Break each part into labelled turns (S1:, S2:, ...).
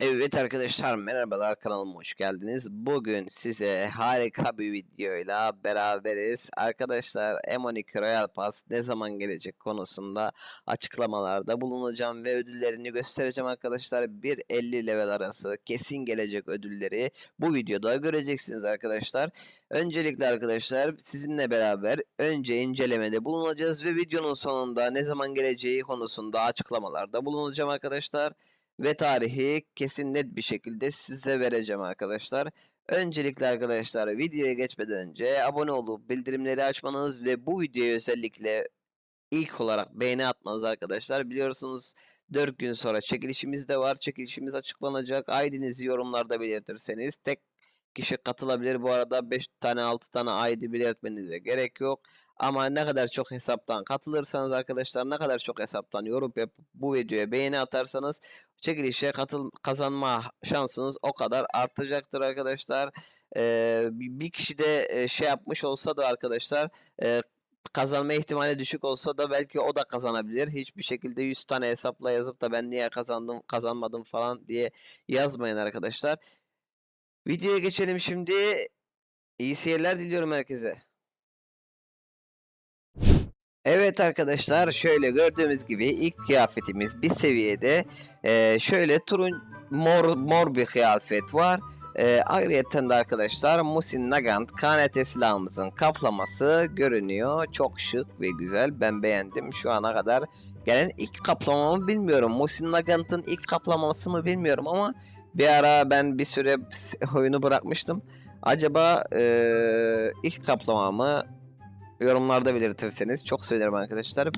S1: Evet arkadaşlar merhabalar kanalıma hoş geldiniz. Bugün size harika bir videoyla beraberiz. Arkadaşlar M12 Royal Pass ne zaman gelecek konusunda açıklamalarda bulunacağım ve ödüllerini göstereceğim arkadaşlar. 1.50 level arası kesin gelecek ödülleri bu videoda göreceksiniz arkadaşlar. Öncelikle arkadaşlar sizinle beraber önce incelemede bulunacağız ve videonun sonunda ne zaman geleceği konusunda açıklamalarda bulunacağım arkadaşlar ve tarihi kesin net bir şekilde size vereceğim arkadaşlar. Öncelikle arkadaşlar videoya geçmeden önce abone olup bildirimleri açmanız ve bu videoya özellikle ilk olarak beğeni atmanız arkadaşlar. Biliyorsunuz 4 gün sonra çekilişimiz de var. Çekilişimiz açıklanacak. ID'nizi yorumlarda belirtirseniz tek kişi katılabilir. Bu arada 5 tane 6 tane ID belirtmenize gerek yok. Ama ne kadar çok hesaptan katılırsanız arkadaşlar ne kadar çok hesaptan yorum yapıp bu videoya beğeni atarsanız çekilişe katıl kazanma şansınız o kadar artacaktır arkadaşlar. Ee, bir kişi de şey yapmış olsa da arkadaşlar e, kazanma ihtimali düşük olsa da belki o da kazanabilir. Hiçbir şekilde 100 tane hesapla yazıp da ben niye kazandım kazanmadım falan diye yazmayın arkadaşlar. Videoya geçelim şimdi. İyi seyirler diliyorum herkese. Evet arkadaşlar şöyle gördüğümüz gibi ilk kıyafetimiz bir seviyede Ee, şöyle turun mor mor bir kıyafet var. Ee, ayrıyeten de arkadaşlar Musin Nagant KNT silahımızın kaplaması görünüyor. Çok şık ve güzel. Ben beğendim şu ana kadar. Gelen ilk kaplamamı bilmiyorum. Musin Nagant'ın ilk kaplaması mı bilmiyorum ama bir ara ben bir süre oyunu bırakmıştım. Acaba eee, ilk kaplamamı yorumlarda belirtirseniz çok sevinirim arkadaşlar.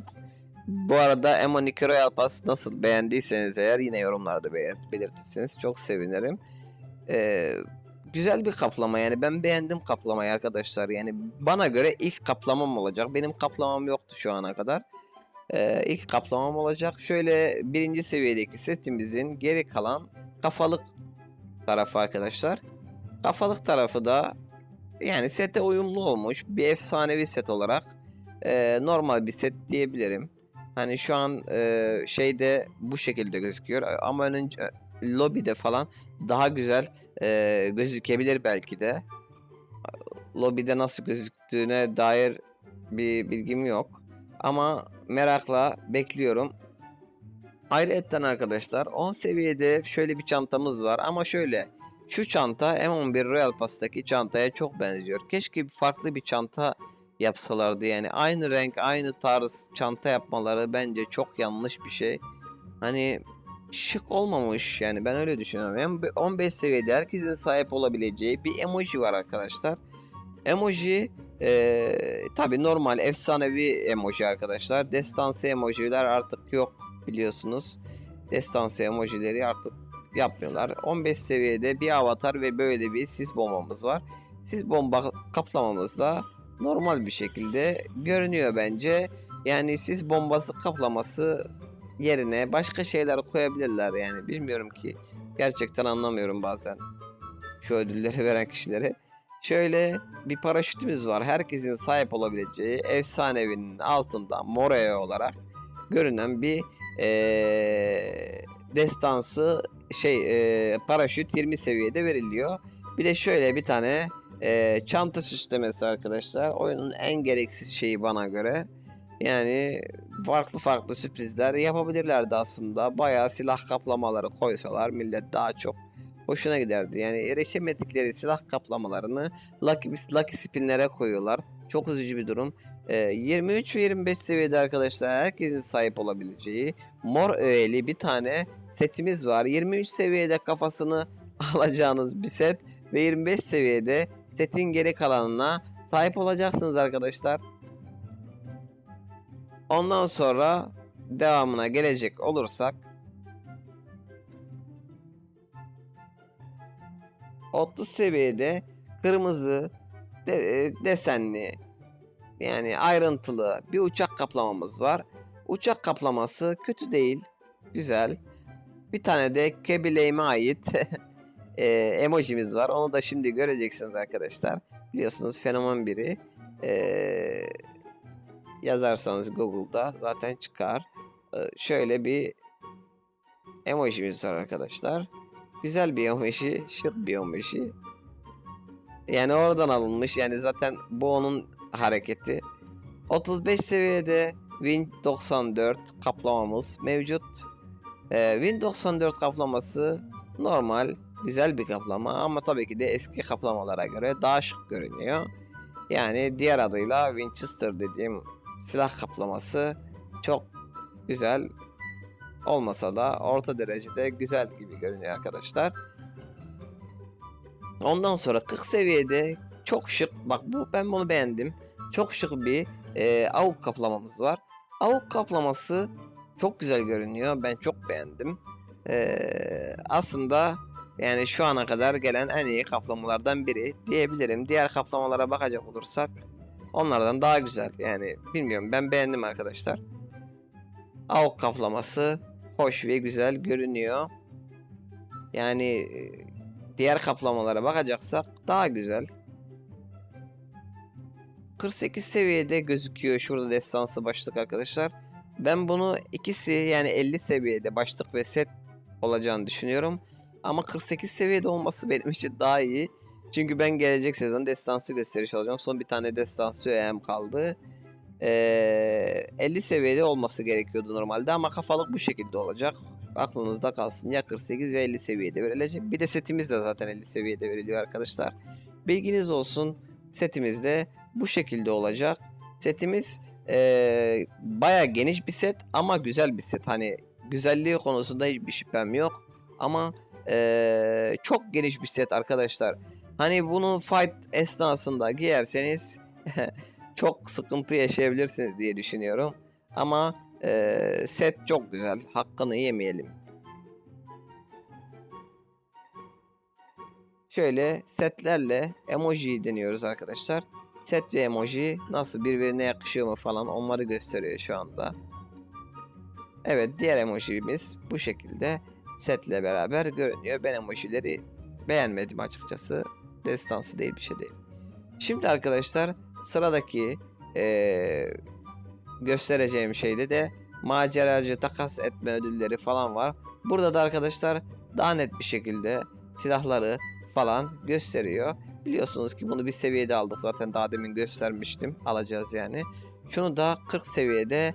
S1: Bu arada M12 Royal Pass nasıl beğendiyseniz eğer yine yorumlarda belirt- belirtirseniz çok sevinirim. Ee, güzel bir kaplama yani ben beğendim kaplamayı arkadaşlar. Yani bana göre ilk kaplamam olacak. Benim kaplamam yoktu şu ana kadar. Ee, ilk kaplamam olacak. Şöyle birinci seviyedeki setimizin geri kalan kafalık tarafı arkadaşlar. Kafalık tarafı da yani sete uyumlu olmuş bir efsanevi set olarak e, normal bir set diyebilirim. Hani şu an e, şeyde bu şekilde gözüküyor ama önce lobide falan daha güzel e, gözükebilir belki de. Lobide nasıl gözüktüğüne dair bir bilgim yok. Ama merakla bekliyorum. Ayrıca arkadaşlar 10 seviyede şöyle bir çantamız var ama şöyle şu çanta M11 Royal Pass'taki çantaya çok benziyor. Keşke farklı bir çanta yapsalardı yani. Aynı renk, aynı tarz çanta yapmaları bence çok yanlış bir şey. Hani şık olmamış yani ben öyle düşünüyorum. Hem 15 seviyede herkesin sahip olabileceği bir emoji var arkadaşlar. Emoji eee tabi normal efsanevi emoji arkadaşlar. Destansı emojiler artık yok biliyorsunuz. Destansı emojileri artık yapmıyorlar. 15 seviyede bir avatar ve böyle bir sis bombamız var. Sis bomba kaplamamız da normal bir şekilde görünüyor bence. Yani sis bombası kaplaması yerine başka şeyler koyabilirler yani bilmiyorum ki. Gerçekten anlamıyorum bazen şu ödülleri veren kişileri. Şöyle bir paraşütümüz var. Herkesin sahip olabileceği efsanevinin altında Moreo olarak görünen bir eee, destansı şey eee, paraşüt 20 seviyede veriliyor. Bir de şöyle bir tane eee, çanta süslemesi arkadaşlar. Oyunun en gereksiz şeyi bana göre. Yani farklı farklı sürprizler yapabilirlerdi aslında. Bayağı silah kaplamaları koysalar millet daha çok hoşuna giderdi. Yani erişemedikleri silah kaplamalarını Lucky, Lucky Spin'lere koyuyorlar. Çok üzücü bir durum. Ee, 23 ve 25 seviyede arkadaşlar herkesin sahip olabileceği mor öğeli bir tane setimiz var. 23 seviyede kafasını alacağınız bir set ve 25 seviyede setin geri kalanına sahip olacaksınız arkadaşlar. Ondan sonra devamına gelecek olursak 30 seviyede kırmızı de- desenli yani ayrıntılı bir uçak kaplamamız var. Uçak kaplaması kötü değil. Güzel. Bir tane de kebileğime ait e, emojimiz var. Onu da şimdi göreceksiniz arkadaşlar. Biliyorsunuz fenomen biri. E, yazarsanız Google'da zaten çıkar. E, şöyle bir emojimiz var arkadaşlar. Güzel bir emoji, şık bir emoji. Yani oradan alınmış. Yani zaten bu onun hareketi. 35 seviyede Win 94 kaplamamız mevcut. Ee, Win 94 kaplaması normal, güzel bir kaplama ama tabii ki de eski kaplamalara göre daha şık görünüyor. Yani diğer adıyla Winchester dediğim silah kaplaması çok güzel olmasa da orta derecede güzel gibi görünüyor arkadaşlar. Ondan sonra 40 seviyede çok şık bak bu ben bunu beğendim. Çok şık bir e, avuk kaplamamız var. Avuk kaplaması çok güzel görünüyor. Ben çok beğendim. E, aslında yani şu ana kadar gelen en iyi kaplamalardan biri diyebilirim. Diğer kaplamalara bakacak olursak onlardan daha güzel. Yani bilmiyorum ben beğendim arkadaşlar. Avuk kaplaması hoş ve güzel görünüyor. Yani e, diğer kaplamalara bakacaksak daha güzel. 48 seviyede gözüküyor şurada destansı başlık arkadaşlar. Ben bunu ikisi yani 50 seviyede başlık ve set olacağını düşünüyorum. Ama 48 seviyede olması benim için daha iyi. Çünkü ben gelecek sezon destansı gösteriş alacağım. Son bir tane destansı öğem kaldı. Ee, 50 seviyede olması gerekiyordu normalde ama kafalık bu şekilde olacak. Aklınızda kalsın ya 48 ya 50 seviyede verilecek. Bir de setimiz de zaten 50 seviyede veriliyor arkadaşlar. Bilginiz olsun setimiz de bu şekilde olacak. Setimiz ee, baya geniş bir set ama güzel bir set. Hani güzelliği konusunda hiçbir şüphem yok. Ama ee, çok geniş bir set arkadaşlar. Hani bunu fight esnasında giyerseniz çok sıkıntı yaşayabilirsiniz diye düşünüyorum. Ama ee, set çok güzel. Hakkını yemeyelim. Şöyle setlerle emoji deniyoruz arkadaşlar. Set ve emoji nasıl birbirine yakışıyor mu falan onları gösteriyor şu anda. Evet diğer emojimiz bu şekilde setle beraber görünüyor. Ben emojileri beğenmedim açıkçası. Destansı değil bir şey değil. Şimdi arkadaşlar sıradaki eee, göstereceğim şeyde de maceracı takas etme ödülleri falan var. Burada da arkadaşlar daha net bir şekilde silahları falan gösteriyor. Biliyorsunuz ki bunu bir seviyede aldık zaten daha demin göstermiştim. Alacağız yani. Şunu da 40 seviyede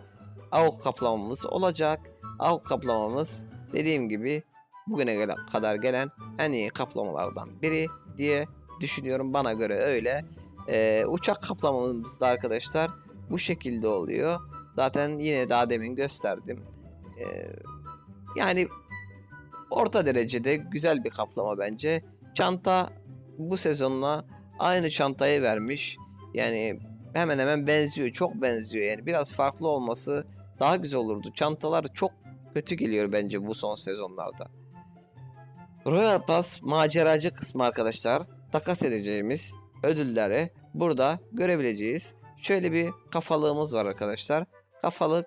S1: avuk kaplamamız olacak. Avuk kaplamamız dediğim gibi bugüne kadar gelen en iyi kaplamalardan biri diye düşünüyorum. Bana göre öyle. Ee, uçak kaplamamız da arkadaşlar bu şekilde oluyor. Zaten yine daha demin gösterdim. Ee, yani orta derecede güzel bir kaplama bence. Çanta bu sezonla aynı çantayı vermiş. Yani hemen hemen benziyor. Çok benziyor yani. Biraz farklı olması daha güzel olurdu. Çantalar çok kötü geliyor bence bu son sezonlarda. Royal Pass maceracı kısmı arkadaşlar. Takas edeceğimiz ödülleri burada görebileceğiz. Şöyle bir kafalığımız var arkadaşlar. Kafalık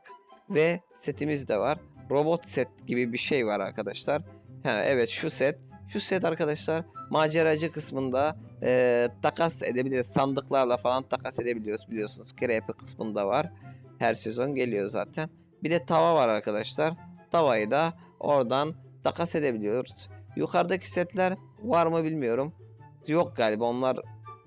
S1: ve setimiz de var. Robot set gibi bir şey var arkadaşlar. Ha, evet şu set. Şu set arkadaşlar maceracı kısmında e, takas edebiliriz. Sandıklarla falan takas edebiliyoruz biliyorsunuz. Krepe kısmında var. Her sezon geliyor zaten. Bir de tava var arkadaşlar. Tavayı da oradan takas edebiliyoruz. Yukarıdaki setler var mı bilmiyorum. Yok galiba onlar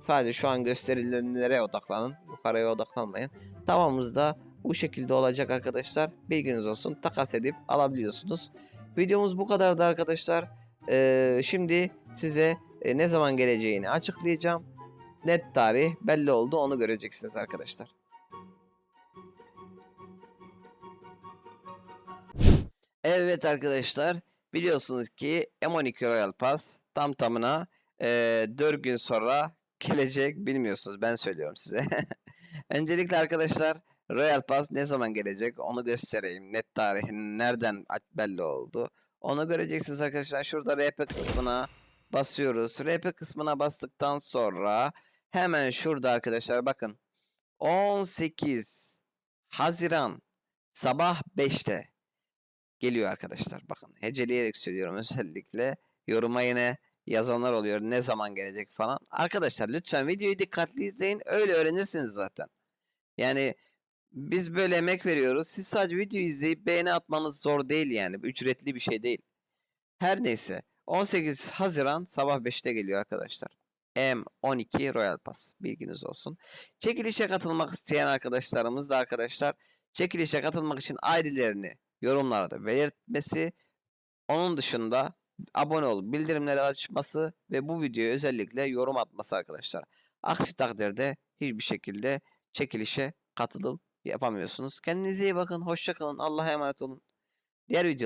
S1: sadece şu an gösterilenlere odaklanın. Yukarıya odaklanmayın. Tavamız da bu şekilde olacak arkadaşlar. Bilginiz olsun. Takas edip alabiliyorsunuz. Videomuz bu kadardı arkadaşlar. Ee, şimdi size e, ne zaman geleceğini açıklayacağım. Net tarih belli oldu onu göreceksiniz arkadaşlar. Evet arkadaşlar biliyorsunuz ki M12 Royal Pass tam tamına e, 4 gün sonra gelecek bilmiyorsunuz ben söylüyorum size. Öncelikle arkadaşlar Royal Pass ne zaman gelecek onu göstereyim. Net tarihinin nereden belli oldu. Onu göreceksiniz arkadaşlar. Şurada RP kısmına basıyoruz. RP kısmına bastıktan sonra hemen şurada arkadaşlar bakın 18 Haziran sabah 5'te geliyor arkadaşlar. Bakın heceleyerek söylüyorum özellikle. Yoruma yine yazanlar oluyor ne zaman gelecek falan. Arkadaşlar lütfen videoyu dikkatli izleyin öyle öğrenirsiniz zaten. Yani biz böyle emek veriyoruz. Siz sadece videoyu izleyip beğeni atmanız zor değil yani. Ücretli bir şey değil. Her neyse. 18 Haziran sabah 5'te geliyor arkadaşlar. M12 Royal Pass. Bilginiz olsun. Çekilişe katılmak isteyen arkadaşlarımız da arkadaşlar çekilişe katılmak için ID'lerini yorumlarda belirtmesi. Onun dışında abone olup bildirimleri açması ve bu videoya özellikle yorum atması arkadaşlar. Aksi takdirde hiçbir şekilde çekilişe katılım yapamıyorsunuz. Kendinize iyi bakın. Hoşça kalın. Allah'a emanet olun. Diğer video